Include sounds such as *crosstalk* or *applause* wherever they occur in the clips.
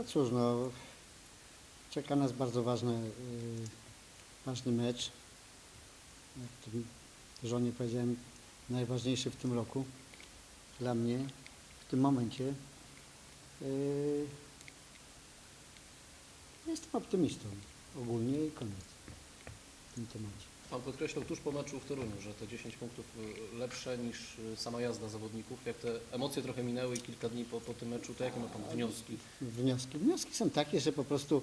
No cóż, no, czeka nas bardzo ważny, y, ważny mecz. Jak tu żonie powiedziałem, najważniejszy w tym roku dla mnie, w tym momencie. Y, Jestem optymistą ogólnie i koniec w tym temacie. Pan podkreślał tuż po meczu w Toruniu, że te 10 punktów y, lepsze niż y, sama jazda zawodników. Jak te emocje trochę minęły i kilka dni po, po tym meczu, to jakie ma Pan wnioski? Wnioski. Wnioski są takie, że po prostu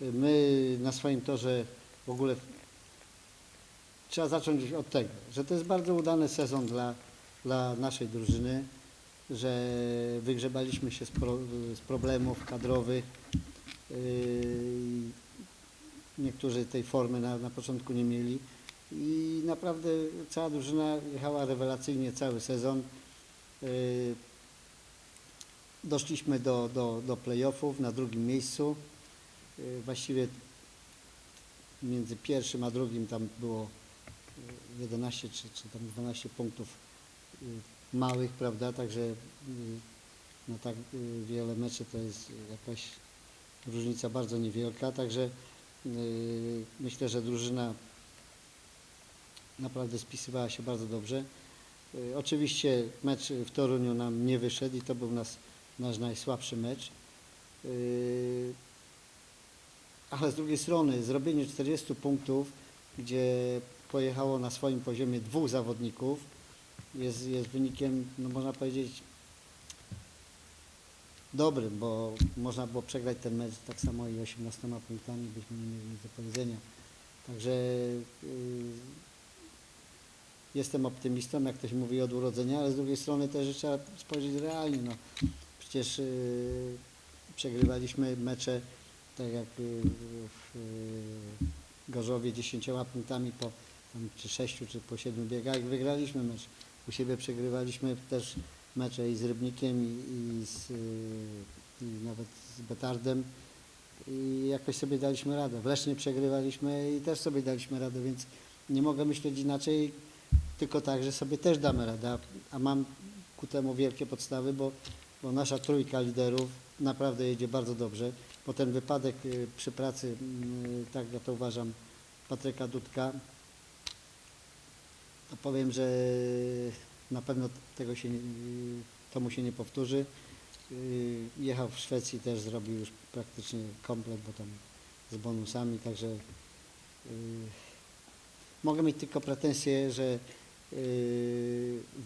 my na swoim torze w ogóle trzeba zacząć od tego, że to jest bardzo udany sezon dla, dla naszej drużyny, że wygrzebaliśmy się z, pro, z problemów kadrowych. Yy, Niektórzy tej formy na, na początku nie mieli i naprawdę cała drużyna jechała rewelacyjnie cały sezon. Yy, Doszliśmy do, do, do playoffów na drugim miejscu. Yy, Właściwie między pierwszym a drugim tam było yy, 11 czy, czy tam 12 punktów małych, prawda? Także na tak yy, wiele meczy to jest jakaś różnica bardzo niewielka. Także myślę, że drużyna naprawdę spisywała się bardzo dobrze. Yy, Oczywiście mecz w Toruniu nam nie wyszedł i to był nas, nasz najsłabszy mecz. Yy, Ale z drugiej strony zrobienie 40 punktów, gdzie pojechało na swoim poziomie dwóch zawodników, jest, jest wynikiem, no można powiedzieć, dobrym, bo można było przegrać ten mecz tak samo i 18 punktami byśmy nie mieli nic do powiedzenia. Także yy, jestem optymistą, jak ktoś mówi od urodzenia, ale z drugiej strony też trzeba spojrzeć realnie. No. Przecież yy, przegrywaliśmy mecze, tak jak yy, w yy, Gorzowie 10 punktami po tam, czy 6 czy po 7 biegach wygraliśmy mecz. U siebie przegrywaliśmy też mecze i z Rybnikiem i, i, z, yy, i nawet z Betardem i jakoś sobie daliśmy radę. W Lesznie przegrywaliśmy i też sobie daliśmy radę, więc nie mogę myśleć inaczej, tylko tak, że sobie też damy radę, a, mam ku temu wielkie podstawy, bo, bo nasza trójka liderów naprawdę jedzie bardzo dobrze, bo ten wypadek y, przy pracy, mm, tak ja to uważam, Patryka Dudka, to powiem, że na pewno tego się, to mu się nie powtórzy. Y, Jechał w Szwecji, też zrobił już praktycznie komplet, bo tam z bonusami, także y, mogę mieć tylko pretensje, że y,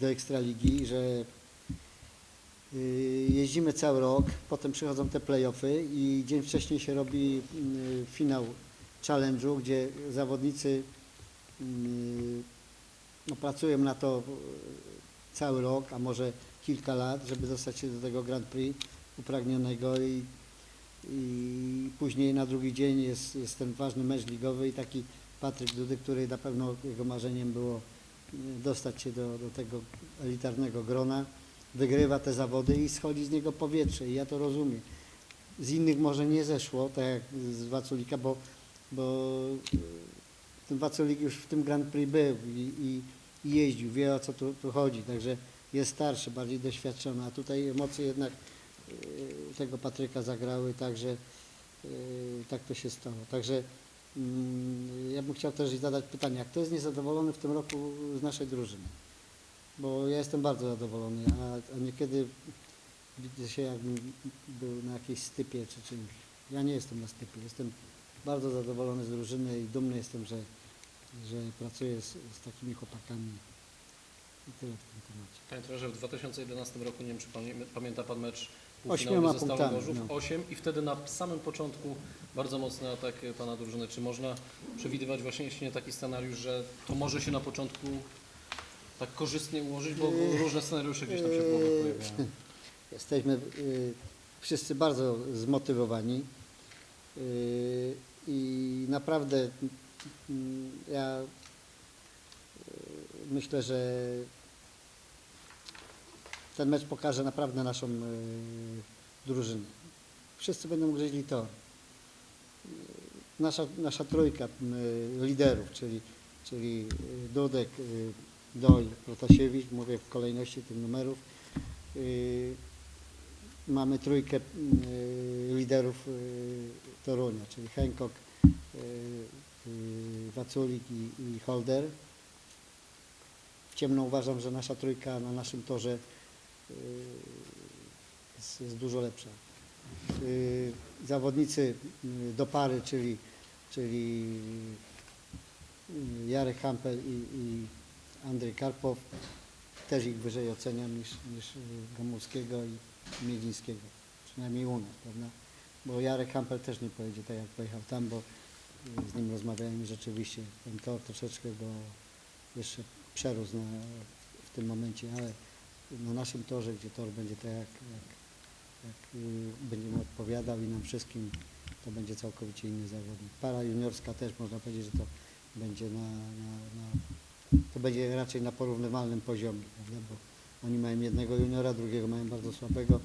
do Ekstraligi, że y, jeździmy cały rok, potem przychodzą te playoffy i dzień wcześniej się robi y, finał challenge'u, gdzie zawodnicy no, pracują na to cały rok, a może kilka lat, żeby dostać się do tego Grand Prix upragnionego i, i później na drugi dzień jest, jest ten ważny mecz ligowy i taki Patryk Dudy, który na pewno jego marzeniem było dostać się do, do tego elitarnego grona, wygrywa te zawody i schodzi z niego powietrze i ja to rozumiem. Z innych może nie zeszło, tak jak z Waculika, bo, bo y, ten Waculik już w tym Grand Prix był i, i, i jeździł, wie o co tu, tu chodzi, także jest starszy, bardziej doświadczony, a tutaj emocje jednak y, tego Patryka zagrały, także y, tak to się stało. Także ja bym chciał też zadać pytanie, kto jest niezadowolony w tym roku z naszej drużyny? Bo ja jestem bardzo zadowolony, a, a niekiedy widzę się jakbym był na jakiejś stypie czy czymś. Ja nie jestem na stypie, jestem bardzo zadowolony z drużyny i dumny jestem, że, że pracuję z, z takimi chłopakami. I tyle w tym temacie. Panie trenerze, w 2011 roku, nie wiem czy pamię- pamięta Pan mecz Ośmioma punktami, Gorzów, no. 8 i wtedy na samym początku bardzo mocny atak Pana drużyny. Czy można przewidywać właśnie jeśli nie taki scenariusz, że to może się na początku tak korzystnie ułożyć, bo, bo różne scenariusze gdzieś tam się w głowie Eee, pojawiają. *laughs* Jesteśmy y, wszyscy bardzo zmotywowani y, i naprawdę mm, ja y, myślę, że ten mecz pokaże naprawdę naszą y, drużynę. Wszyscy będą gryźli tor. Y, Nasza, nasza trójka y, liderów, czyli, czyli Dudek, Doj, Protasiewicz, mówię w kolejności tych numerów, mamy trójkę liderów Torunia, czyli Hancock, y, y, Waculik i, i Holder. Ciemno uważam, że nasza trójka na naszym torze jest, jest dużo lepsza. Y, Zawodnicy y, do pary, czyli, czyli y, Jarek Hampel i, i Andrzej Karpow, też ich wyżej oceniam niż, niż Gomulskiego i Miedzińskiego, przynajmniej u nas, prawda? Bo Jarek Hampel też nie pojedzie tak jak pojechał tam, bo z nim rozmawiałem i rzeczywiście ten tor troszeczkę go jeszcze przerósł na, w tym momencie, ale na naszym torze, gdzie tor będzie tak jak, jak, jak y, będzie mu odpowiadał i nam wszystkim, to będzie całkowicie inny zawodnik. Para juniorska też można powiedzieć, że to będzie na, na, na to będzie raczej na porównywalnym poziomie, prawda? bo oni mają jednego juniora, drugiego mają bardzo słabego,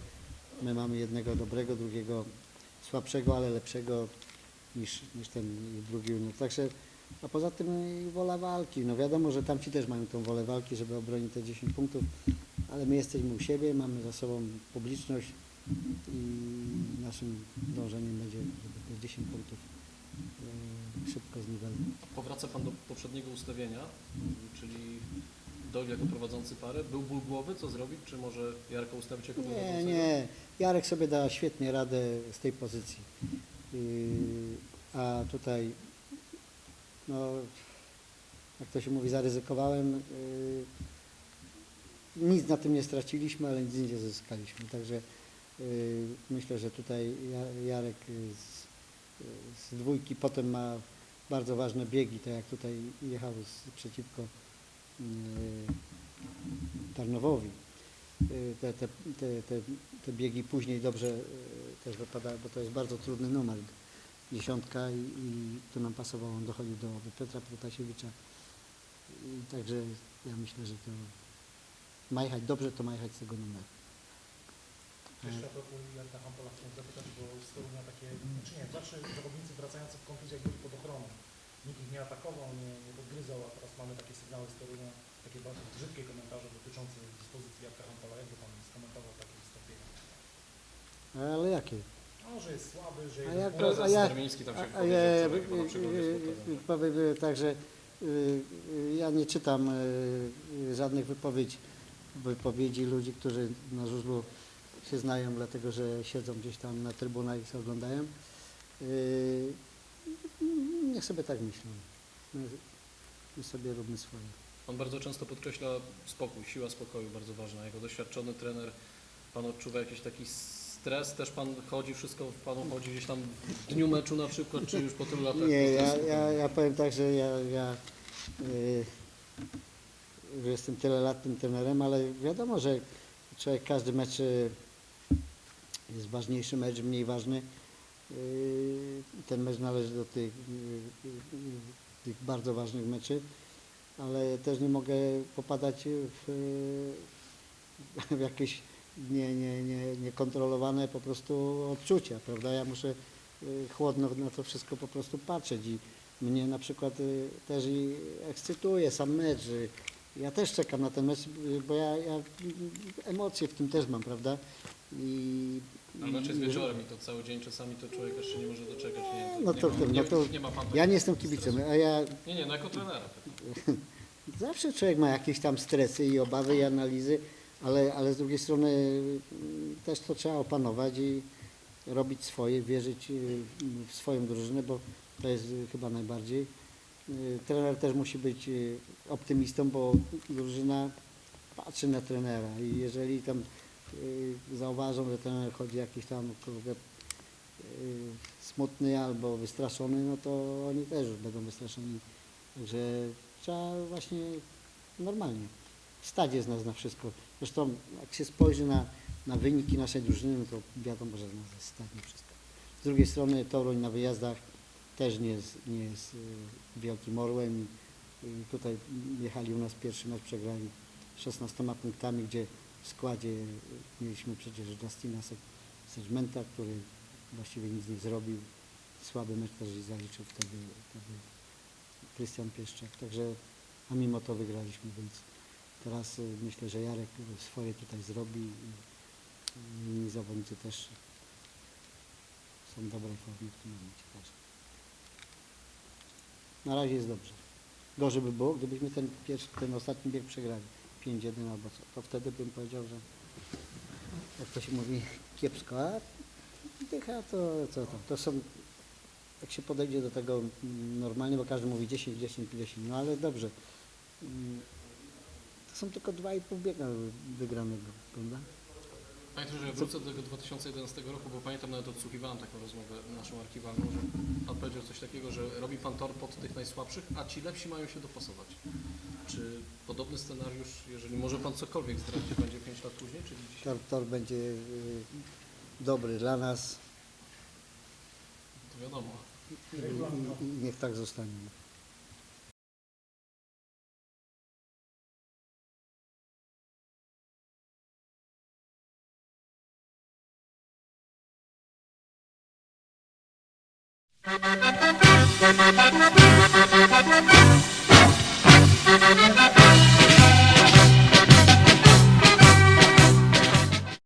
my mamy jednego dobrego, drugiego słabszego, ale lepszego niż, niż ten drugi junior. Także, a poza tym i wola walki. No wiadomo, że tamci też mają tą wolę walki, żeby obronić te 10 punktów, ale my jesteśmy u siebie, mamy za sobą publiczność i naszym dążeniem będzie, żeby te 10 punktów e, szybko zniwelować. Powraca Pan do poprzedniego ustawienia, czyli Doyle jako prowadzący parę. Był ból głowy, co zrobić? Czy może Jarka ustawić jako Nie, nie. Jarek sobie da świetnie radę z tej pozycji. Yy, a tutaj, no, jak to się mówi, zaryzykowałem. Nic na tym nie straciliśmy, ale nic nie zyskaliśmy. Także yy, myślę, że tutaj Ja- Jarek yy, z, z dwójki potem ma bardzo ważne biegi, tak jak tutaj jechał z, przeciwko Tarnowowi. Y, te, te, te, te, te biegi później dobrze y, też wypadały, bo to jest bardzo trudny numer. Dziesiątka i, i tu nam pasowało, on dochodził do, do Piotra Protasiewicza. I także ja myślę, że to ma jechać dobrze, to ma jechać z tego numeru. Jeszcze a propos Jarka Hampola chciałem zapytać, bo z Torunia takie, czy nie, zawsze zawodnicy wracający w kontuzjach byli pod ochroną. Nikt ich nie atakował, nie, nie podgryzał, a teraz mamy takie sygnały z Torunia, takie bardzo brzydkie komentarze dotyczące dyspozycji Jarka Hampola. Jakby Pan skomentował takie wystąpienie? Ale jakie? No, że jest słaby, że A jest jak- a ja- tam się A, a ja, przygodzie y, sportowej. y, powiem y, tak, że y, y, ja nie czytam y, y, żadnych wypowiedzi, wypowiedzi ludzi, którzy na żużlu się znają, dlatego że siedzą gdzieś tam na trybunach i się oglądają. Y, Niech sobie tak myślą. My, my sobie róbmy swoje. Pan bardzo często podkreśla spokój, siła spokoju, bardzo ważna. Jako doświadczony trener, Pan odczuwa jakiś taki stres? Też Pan chodzi, wszystko w Panu chodzi gdzieś tam w dniu meczu na przykład, czy już po tylu latach? Nie, ja, ja, ja powiem tak, że ja, ja y, że jestem tyle lat tym trenerem, ale wiadomo, że człowiek każdy mecz y, jest ważniejszy mecz, mniej ważny. Y, ten mecz należy do tych, y, tych bardzo ważnych meczy, ale też nie mogę popadać w, *laughs* w jakieś nie, nie, nie, niekontrolowane po prostu odczucia, prawda? Ja muszę chłodno na to wszystko po prostu patrzeć i mnie na przykład też i ekscytuje sam mecz. Ja też czekam na ten mecz, bo ja, ja emocje w tym też mam, prawda? I, Ale mecz jest wieczorem i to cały dzień czasami to człowiek jeszcze nie może doczekać. Nie, No nie to- ma, no nie, to nie ma Pan Ja nie jestem kibicem, stresu. a ja Nie, nie, no jako trenera. *laughs* Zawsze człowiek ma jakieś tam stresy i obawy i analizy, ale, ale z drugiej strony mm, też to trzeba opanować i robić swoje, wierzyć y, w swoją drużynę, bo to jest chyba najbardziej. Y, Trener też musi być y, optymistą, bo drużyna patrzy na trenera i jeżeli tam y, zauważą, że trener chodzi jakiś tam y, smutny albo wystraszony, no to oni też już będą wystraszeni. Także trzeba właśnie normalnie. Stać jest nas na wszystko. Zresztą jak się spojrzy na, na wyniki naszej drużyny, no to wiadomo, że nas jest stać na wszystko. Z drugiej strony Toruń na wyjazdach też nie jest, nie jest y, wielkim orłem i tutaj jechali u nas pierwszy mecz, przegrali 16 punktami, gdzie w składzie y, mieliśmy przecież Justina Se- Sedgmenta, który właściwie nic nie zrobił. Słaby mecz też zaliczył wtedy, wtedy Krystian Pieszczak. Także, a mimo to wygraliśmy, więc teraz y, myślę, że Jarek swoje tutaj zrobi Inni zawodnicy też są w dobrej formie w tym momencie. Także. Na razie jest dobrze. Gorzej by było, gdybyśmy ten, pierwszy, ten ostatni bieg przegrali 5-1 albo co. To wtedy bym powiedział, że jak to się mówi, kiepsko. A dycha to co tam? To są, jak się podejdzie do tego normalnie, bo każdy mówi 10, 10, 10, no ale dobrze. Mm, To są tylko 2,5 biega wygranego, prawda? Panie trenerze, wrócę do tego 2011 roku, bo pamiętam nawet odsłuchiwałem taką rozmowę naszą archiwalną, że pan powiedział coś takiego, że robi pan tor pod tych najsłabszych, a ci lepsi mają się dopasować. Czy podobny scenariusz, jeżeli może pan cokolwiek zdradzić, będzie 5 lat później, czyli dzisiaj? Tor, tor będzie y, dobry dla nas To wiadomo. i, i, i niech tak zostanie.